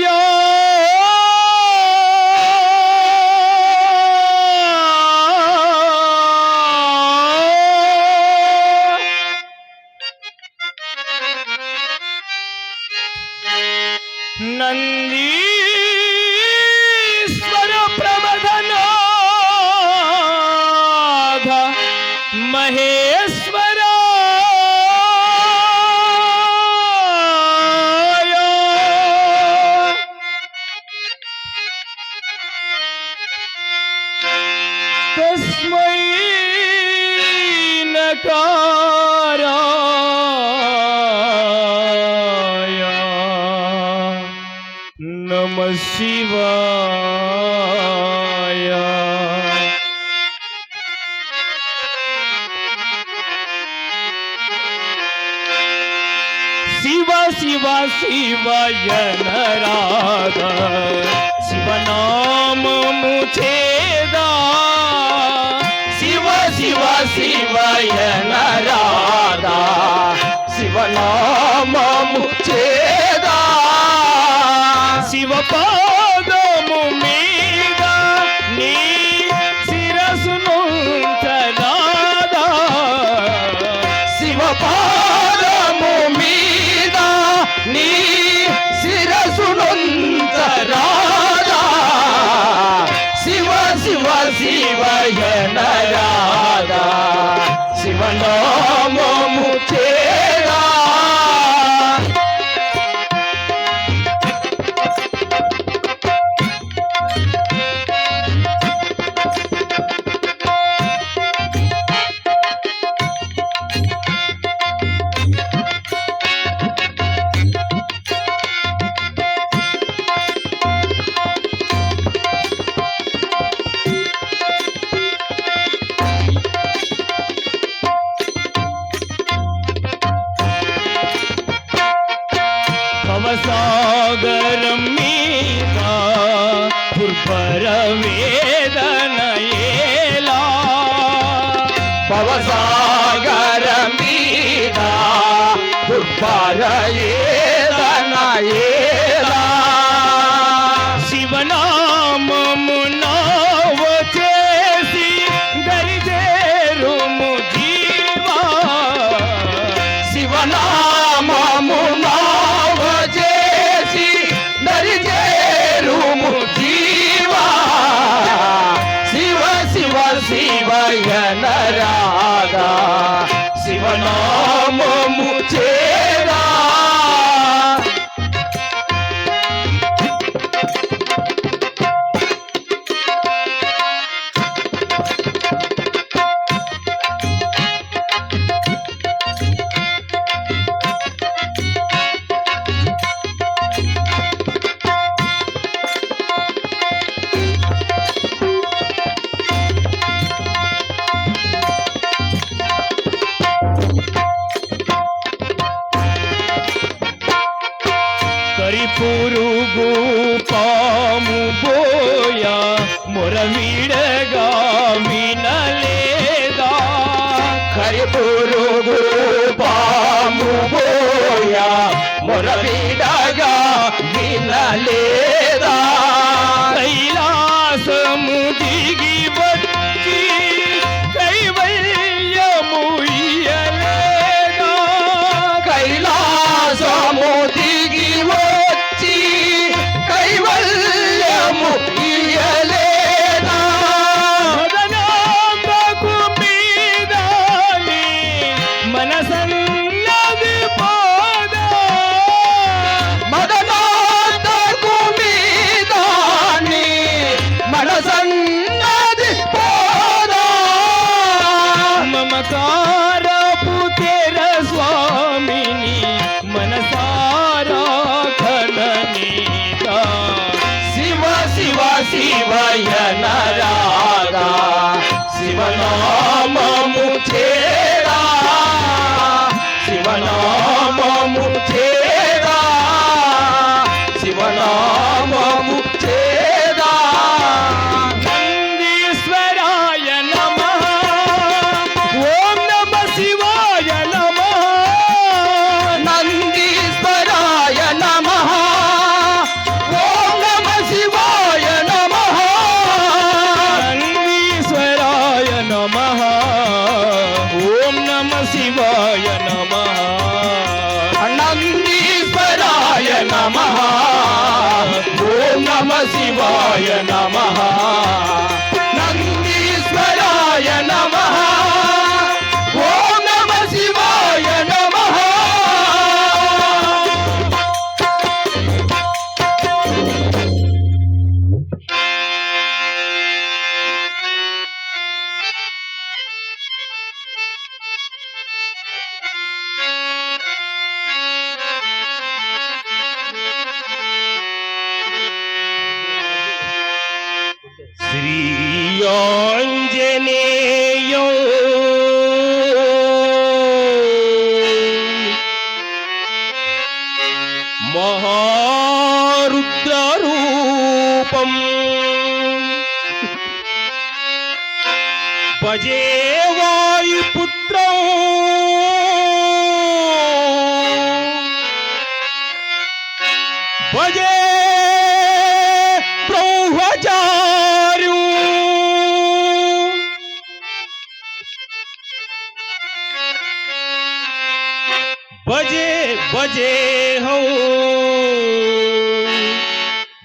yo శివయన Radha శివనామము చేదా Shiva Shiva శివయన Radha శివనామము చేదా శివపా శివయ నరాగా శివనామము చేరా శివనామము చేరా శివనామము చేరా నందీశ్వరాయ నమ. ఓం నమ శివాయ నమ.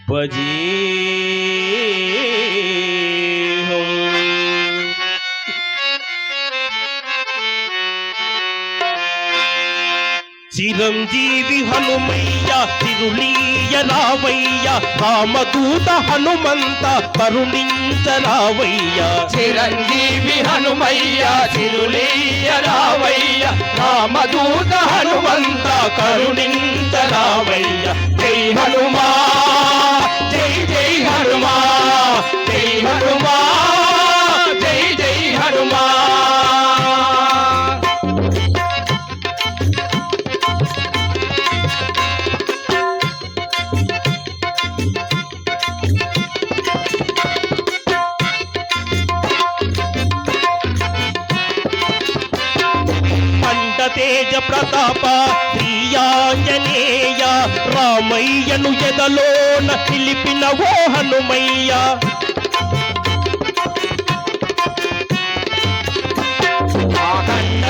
భజే చిరంజీవి హనుమయ్య తిరులీయ రావయ్య రామదూత హనుమంత కరుణించ రావయ్య. చిరంజీవి హనుమయ్య చిరులీయ రావయ్య రామదూత హనుమంత కరుణించ రావయ్య. జై హనుమా హనుమా జై జై హనుమా. తేజ ప్రతాప ప్రియాంజనేయ రామయ్యను ఎదలోన నిలిపిన ఓ హనుమయ్య.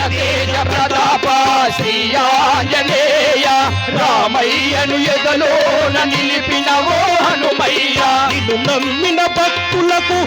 తేజ ప్రతాప శ్రీయాంజనేయ రామయ్యను ఎదలోన నిలిపిన ఓ హనుమయ్య. నిన్ను నమ్మిన భక్తులకు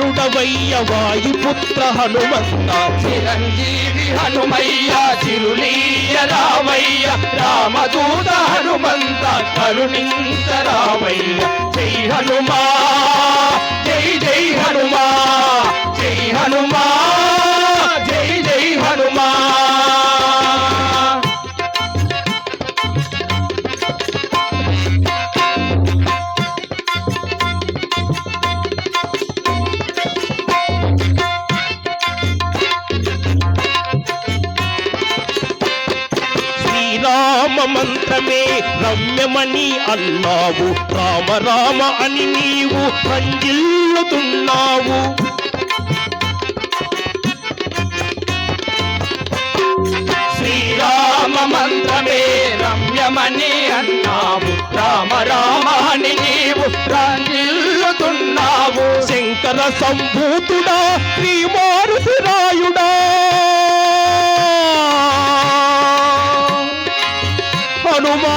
సర్వశుభం వాయుపుత్ర హనుమంత. చిరంజీవి హనుమయ్య చిరునీయ రామయ్య రామదూత హనుమంత కరుణింత రామయ్య. జై హనుమా జై జై హనుమా జై హనుమా. మంత్రమే రమ్యమని అన్నావు. రామ రామ అని నీవు రంజిల్లుతున్నావు. శ్రీరామ మంత్రమే రమ్యమని అన్నావు. రామ రామ అని నీవు రంజిల్లుతున్నావు. శంకర సంభూతుడా శ్రీ మారుతి రాయుడా హనుమా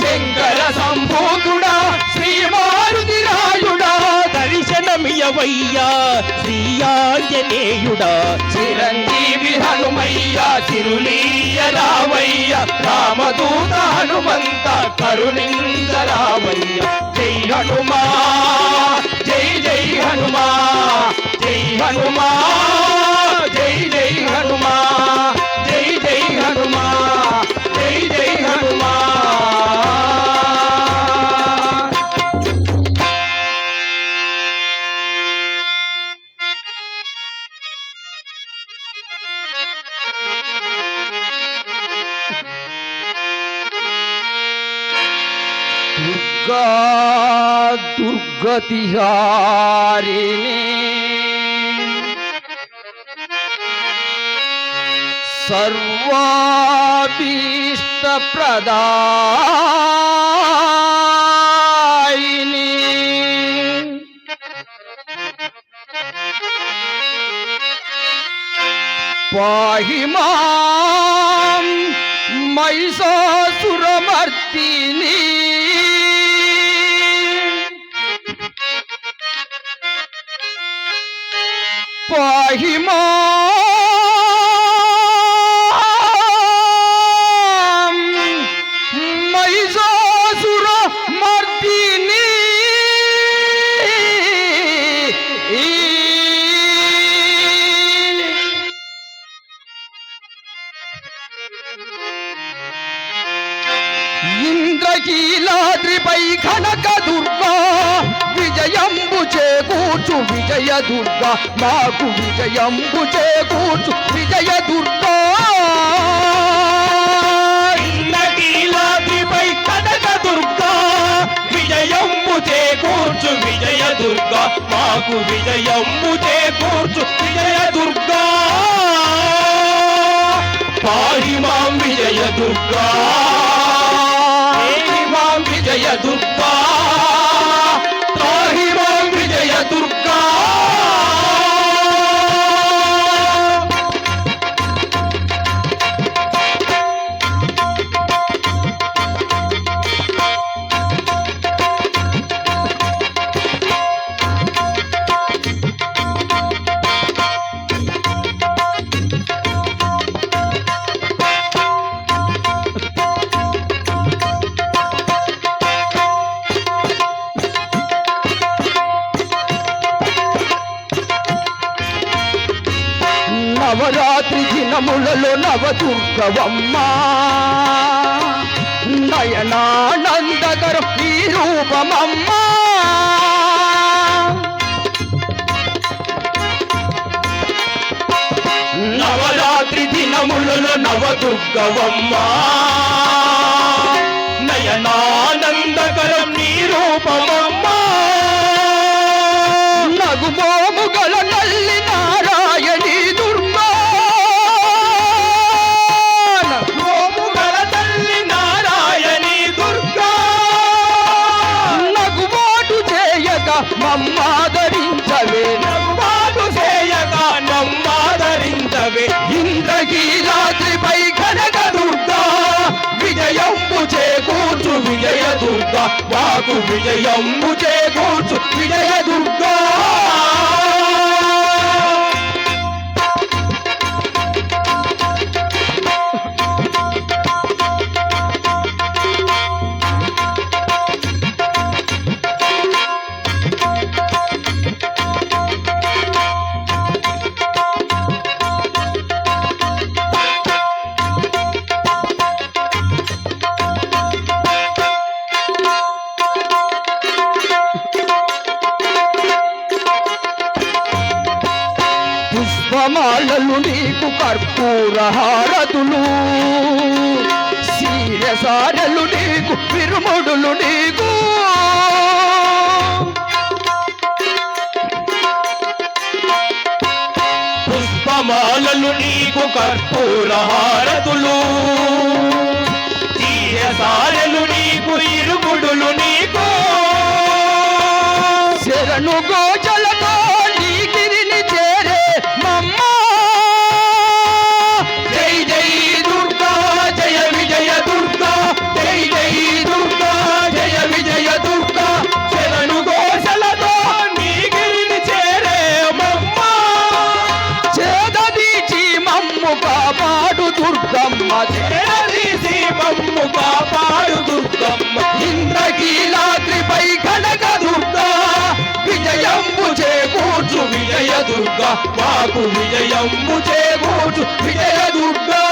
శంకర సంభూతుడా శ్రీ మారుతి రాయుడా దర్శనమియవయ్యా శ్రీ ఆంజనేయుడా చిరంజీవి హనుమయ్య చిరులీయ రావయ్య రామదూత హనుమంత కరుణింద రావయ్య. జై హనుమా జై జై హనుమా జై హనుమా. హనుమా జై జై హనుమా జై జై హనుమా. దుర్గా దుర్గతి सर्वाभीष्टप्रदायिनी पाहि माँ महिषासुरमर्दिनी पाहि माँ ఇంద్రకీలాద్రిపై కనక దుర్గా విజయంబు చేకూర్చు విజయ దుర్గా మాకు విజయంబు చేకూర్చు విజయ దుర్గా. ఇంద్రకీలాద్రిపై కనక దుర్గా విజయంబు చేకూర్చు విజయ దుర్గా మాకు విజయంబు చేకూర్చు విజయ దుర్గా. పారిమాం విజయ దుర్గా. మాం నయనానందకరం ఈ రూపమమ్మా నవరాత్రి దినములలో నవదుర్గవమ్మ. నయనానందకరం నీ రూపమమ్మ. మాకు విజయం. చేకూర్చు విజయ దుర్గా. పుష్పమాలలు నీకు కర్పూరహారతులు సీరసారలు నీకు విరుముడులు నీకు. పుష్పమాలలు నీకు కర్పూరహారతులు తీయసారలు నీకు ఇరుగుడులు నీకు. శరణు గోచలతో ఇంద్రకీలాద్రిపై కనక దుర్గా. విజయంబు చేకూర్చు విజయ దుర్గా. మాకు విజయంబు చేకూర్చు విజయ దుర్గా.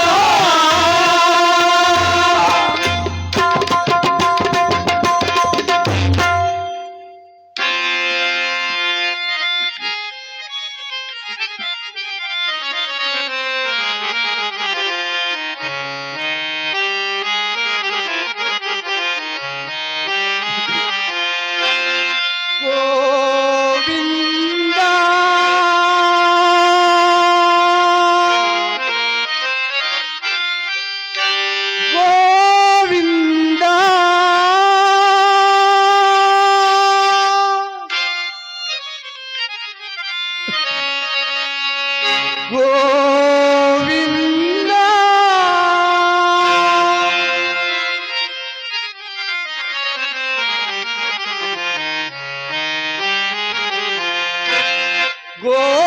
Whoa!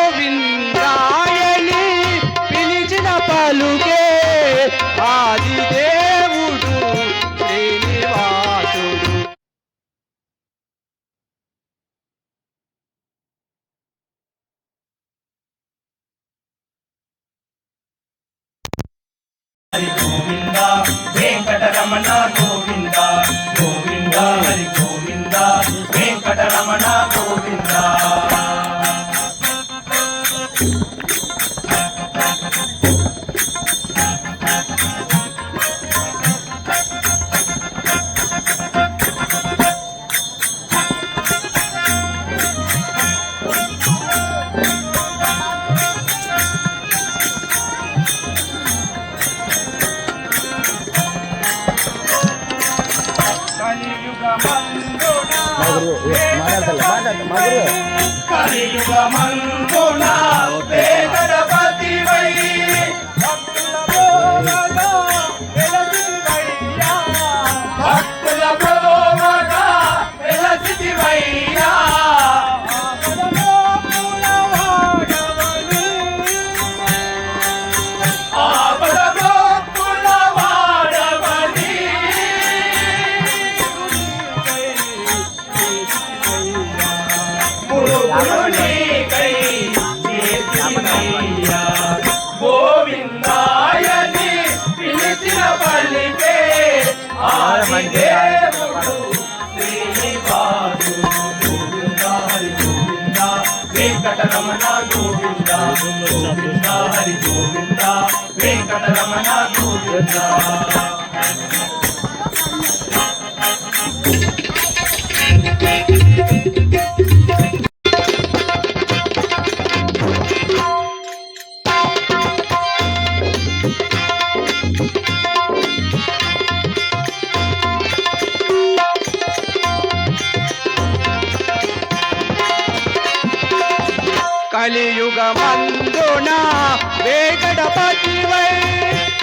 Krishna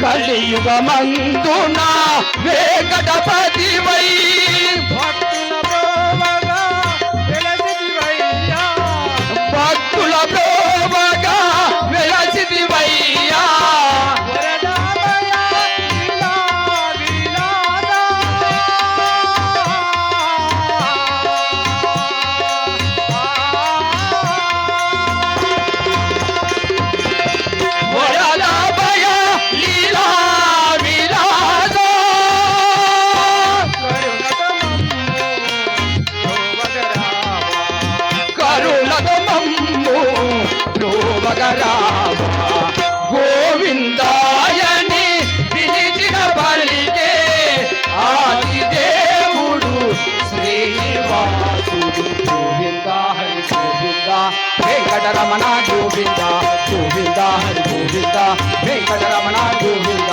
కలియుగమందున వేగడపతివై గోవింద హరి గోవింద వెంకటరమణ గోవింద గోవింద హరి గోవింద వెంకటరమణ గోవింద